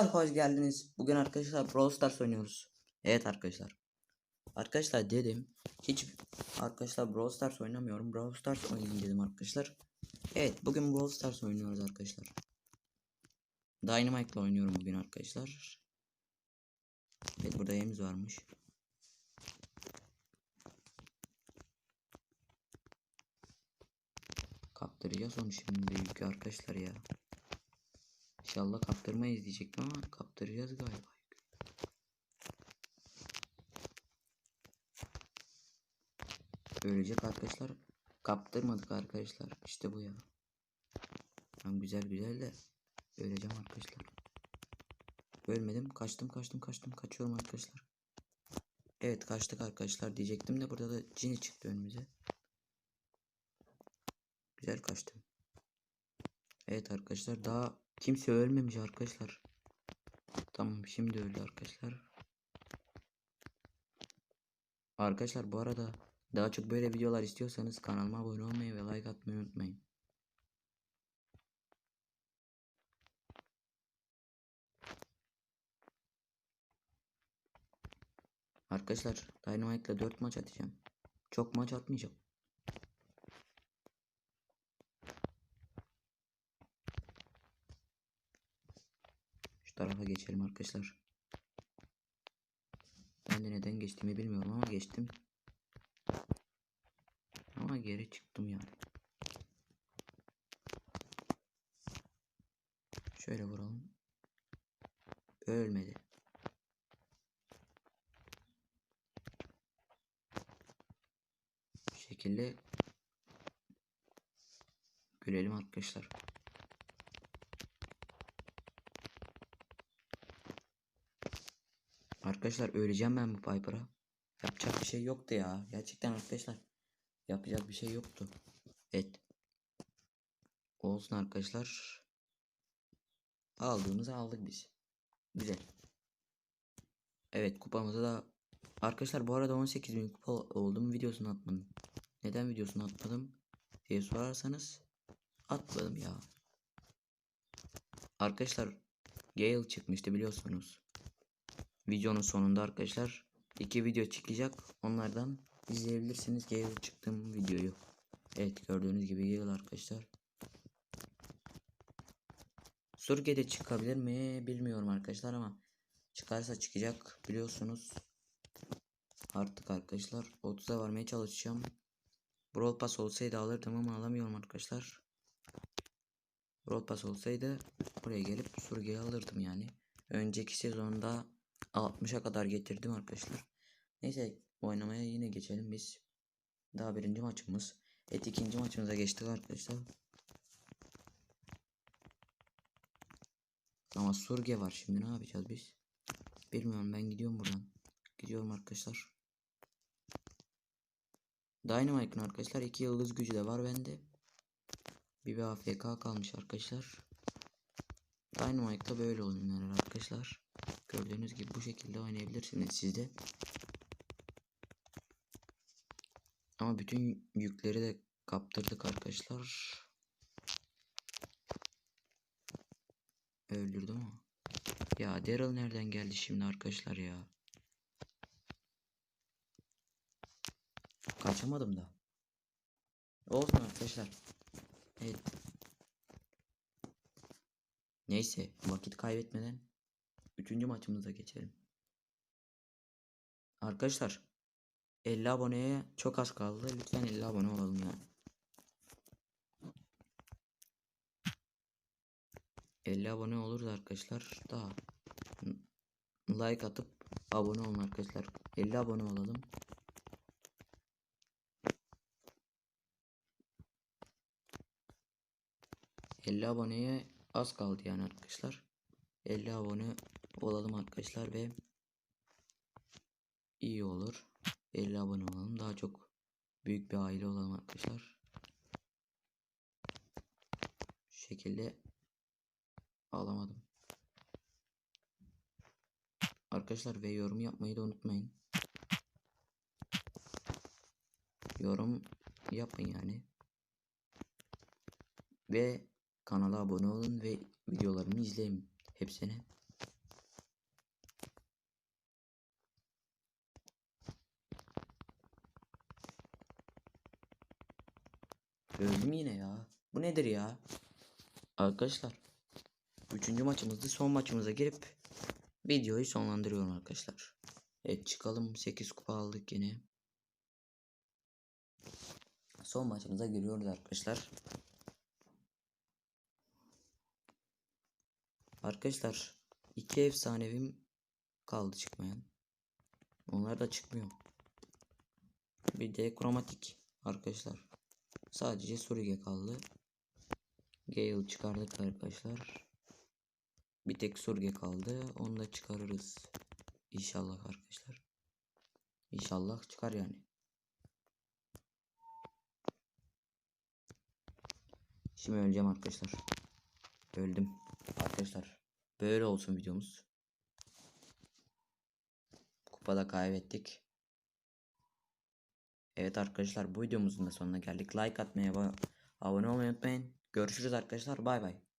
Arkadaşlar hoş geldiniz. Bugün arkadaşlar Brawl Stars oynuyoruz. Evet arkadaşlar. Arkadaşlar dedim hiç arkadaşlar Brawl Stars oynamıyorum. Brawl Stars oynayayım dedim arkadaşlar. Evet bugün Brawl Stars oynuyoruz arkadaşlar. Dynamite'la oynuyorum bugün arkadaşlar. Evet burada yemiz varmış. Kaptıracağız onu şimdi yükü arkadaşlar ya. İnşallah kaptırmayız diyecektim ama kaptıracağız galiba. Ölecek arkadaşlar. Kaptırmadık arkadaşlar. İşte bu ya. Tam güzel güzel de öleceğim arkadaşlar. Ölmedim. Kaçtım kaçtım kaçtım. Kaçıyorum arkadaşlar. Evet kaçtık arkadaşlar diyecektim de burada da cini çıktı önümüze. Güzel kaçtım. Evet arkadaşlar daha kimse ölmemiş arkadaşlar. Tamam şimdi öldü arkadaşlar. Arkadaşlar bu arada daha çok böyle videolar istiyorsanız kanalıma abone olmayı ve like atmayı unutmayın. Arkadaşlar Dynamite ile 4 maç atacağım. Çok maç atmayacağım. Tarafa geçelim arkadaşlar. Ben de neden geçtiğimi bilmiyorum ama geçtim. Ama geri çıktım yani. Şöyle vuralım. Ölmedi. Bu şekilde gülelim arkadaşlar. Arkadaşlar öleceğim ben bu Piper'a. Yapacak bir şey yoktu ya. Gerçekten arkadaşlar. Yapacak bir şey yoktu. Evet. Olsun arkadaşlar. Aldığımızı aldık biz. Güzel. Evet kupamızı da Arkadaşlar bu arada 18.000 kupa oldum videosunu atmadım. Neden videosunu atmadım diye sorarsanız atmadım ya. Arkadaşlar Gale çıkmıştı biliyorsunuz. Videonun sonunda arkadaşlar iki video çıkacak. Onlardan izleyebilirsiniz Gale çıktığım videoyu. Evet gördüğünüz gibi Gale arkadaşlar. Surge'de çıkabilir mi bilmiyorum arkadaşlar ama çıkarsa çıkacak biliyorsunuz. Artık arkadaşlar 30'a varmaya çalışacağım. Brawl Pass olsaydı alırdım ama alamıyorum arkadaşlar. Brawl Pass olsaydı buraya gelip Surge'yi alırdım yani. Önceki sezonda 60'a kadar getirdim arkadaşlar. Neyse oynamaya yine geçelim biz. Daha birinci maçımız. Evet ikinci maçımıza geçtik arkadaşlar. Ama Surge var şimdi ne yapacağız biz? Bilmiyorum ben gidiyorum buradan. Gidiyorum arkadaşlar. Dynamite'ın arkadaşlar iki yıldız gücü de var bende. Bir bir AFK kalmış arkadaşlar. Dynamite'da böyle oyunlar arkadaşlar. Gördüğünüz gibi bu şekilde oynayabilirsiniz siz de. Ama bütün yükleri de kaptırdık arkadaşlar. Öldürdüm ama. Ya Daryl nereden geldi şimdi arkadaşlar ya? Kaçamadım da. Olsun arkadaşlar. Evet. Neyse vakit kaybetmeden üçüncü maçımıza geçelim. Arkadaşlar 50 aboneye çok az kaldı. Lütfen 50 abone olalım yani. 50 abone oluruz arkadaşlar. Daha like atıp abone olun arkadaşlar. 50 abone olalım. ...50 aboneye az kaldı yani arkadaşlar. 50 abone olalım arkadaşlar ve... ...iyi olur. 50 abone olalım. Daha çok büyük bir aile olalım arkadaşlar. Şu şekilde alamadım. Arkadaşlar ve yorum yapmayı da unutmayın. Yorum yapın yani. Ve kanala abone olun ve videolarımı izleyin hepsini. Öldüm yine ya. Bu nedir ya? Arkadaşlar. Üçüncü maçımızda son maçımıza girip videoyu sonlandırıyorum arkadaşlar. Evet çıkalım. 8 kupa aldık yine. Son maçımıza giriyoruz arkadaşlar. Arkadaşlar iki efsanevim kaldı çıkmayan. Onlar da çıkmıyor. Bir de kromatik arkadaşlar. Sadece Surige kaldı. Gale çıkardık arkadaşlar. Bir tek Surge kaldı. Onu da çıkarırız. İnşallah arkadaşlar. İnşallah çıkar yani. Şimdi öleceğim arkadaşlar. Öldüm. Arkadaşlar böyle olsun videomuz. Kupada kaybettik. Evet arkadaşlar bu videomuzun da sonuna geldik. Like atmaya ve abone olmayı unutmayın. Görüşürüz arkadaşlar. Bay bay.